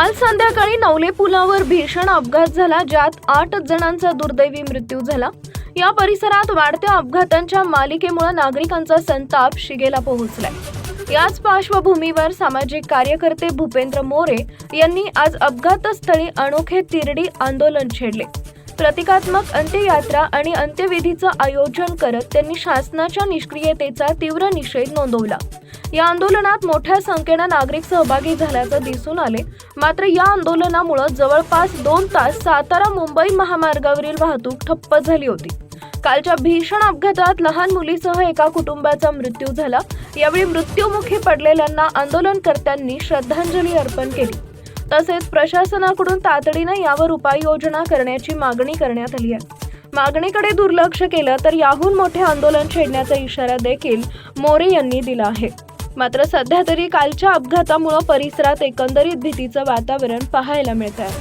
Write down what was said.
काल संध्याकाळी नवले पुलावर भीषण अपघात झाला ज्यात आठ जणांचा दुर्दैवी मृत्यू झाला. या परिसरात वाढत्या अपघातांच्या मालिकेमुळे नागरिकांचा संताप शिगेला पोहोचलाय. याच पार्श्वभूमीवर सामाजिक कार्यकर्ते भूपेंद्र मोरे यांनी आज अपघातस्थळी अनोखे तिरडी आंदोलन छेडले. प्रतिकात्मक अंत्ययात्रा आणि अंत्यविधीचं आयोजन करत त्यांनी शासनाच्या निष्क्रियतेचा तीव्र निषेध नोंदवला. या आंदोलनात मोठ्या संख्येनं नागरिक सहभागी झाल्याचं दिसून आले. मात्र या आंदोलनामुळे जवळपास दोन तास सातारा मुंबई महामार्गावरील वाहतूक ठप्प झाली होती. कालच्या भीषण अपघातात लहान मुलीसह एका कुटुंबाचा मृत्यू झाला. यावेळी मृत्यूमुखी पडलेल्यांना आंदोलनकर्त्यांनी श्रद्धांजली अर्पण केली. तसेच प्रशासनाकडून तातडीनं यावर उपाययोजना करण्याची मागणी करण्यात आली आहे. मागणीकडे दुर्लक्ष केलं तर याहून मोठे आंदोलन छेडण्याचा इशारा देखील मोरे यांनी दिला आहे. मात्र सध्या तरी कालच्या अपघातामुळे परिसरात एकंदरीत भीतीचं वातावरण पाहायला मिळत आहे